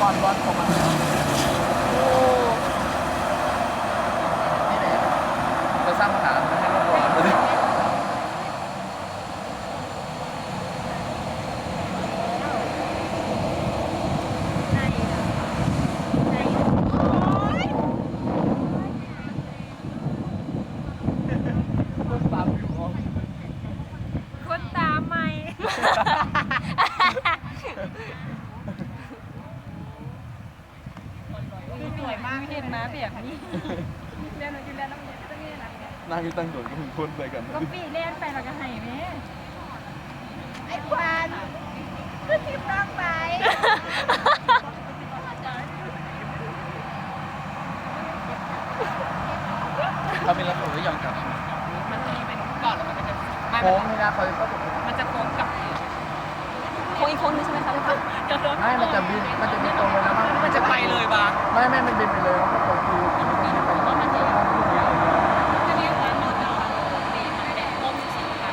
วอนว มากเห็นนะแบบนี้เรียนอยู่แล้วน้ำเย็นตั้งนี้นะนางอยู่ตั้งโดดก็มึงพ่นไปกันก็ปีเล่นไปเราก็ให้แม่ไอ้ควันก็ทิพร้องไปเขาเป็นระเบิดไม่ยอมกลับมันจะมีเป็นก่อนแล้วมันก็จะไม่โค้งนี่นะเขาก็มันจะโค้งกลับโค้งอีกโค้งนึงใช่ไหมคะทุกคนไม่มันจะบินมันจะบิน ไม่ไม่มันบินไปเลยแล้วก็ตรงคือมันบินไปมันจะ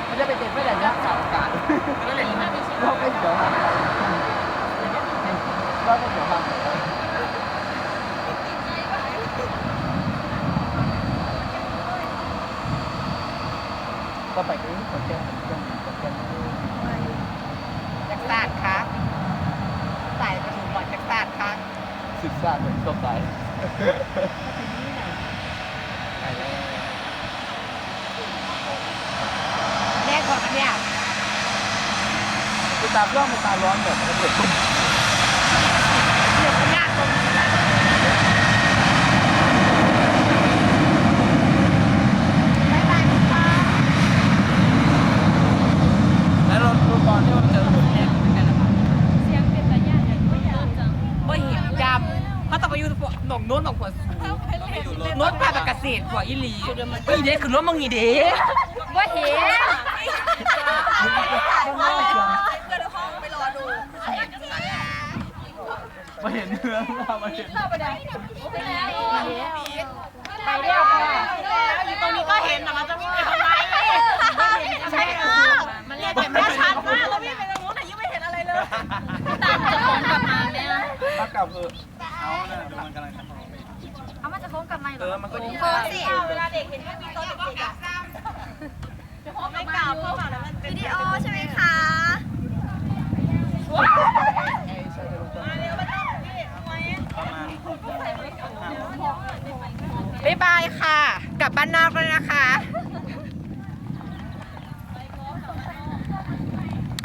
มันจะไปติดไม่ได้ยักษ์กับอากาศก็เลยเราก็เดี๋ยวมาเราก็เดี๋ยวมาก็ไปกันที่ขอนแก่นขอนแก่นขอนแก่นจากศาสตร์คะสายกระสุนบอลจากศาสตร์คะ ศึกษาเหมือนตัวสายไปแล้วแน่ก่อนนเนี่ยคือตาร่องเป็นตาร้อนแบบระเบิดตุ้ม เรื่องมันยากตรงนี้แหละ แล้วเราดูตอนที่มันเจอหลุดแยกเป็นไงล่ะครับ เสียงเป็นตาย่านอย่างไม่อยากจัง ว่าเห็นดำเขาต้องไปอยู่หนอง โน้นหนองหัวสูงโน้นปลาแบบเกษตรหัวอีหลีเฮ้ยเด็กคือรถมึงอีเด็กว่าเห็นมาเห็นเนื้อมาเห็นไปเรียกค่ะอยู่ตรงนี้ก็เห็นแต่มันจะวิ่งไปทำไมใช่เออมันเรียกแบบไม่ชัดมากแล้วพี่เป็นตรงนู้นแต่ยังไม่เห็นอะไรเลยตามจะโค้งกลับมาเนี่ยถ้ากลับเออเอาเนี่ยดูมันกำลังทำเอามัน จะโค้งกลับมาเออมันก็ยิ่งโค้งสิเวลาเด็กเห็นว่ามีโต๊ะเด็กๆอะไม่กล่าวพวกเราแล้วมันวิดีโอใช่ไหมคะไอ้ใช่จะลงไปบ๊ายบายค่ะ กลับบ้านนอก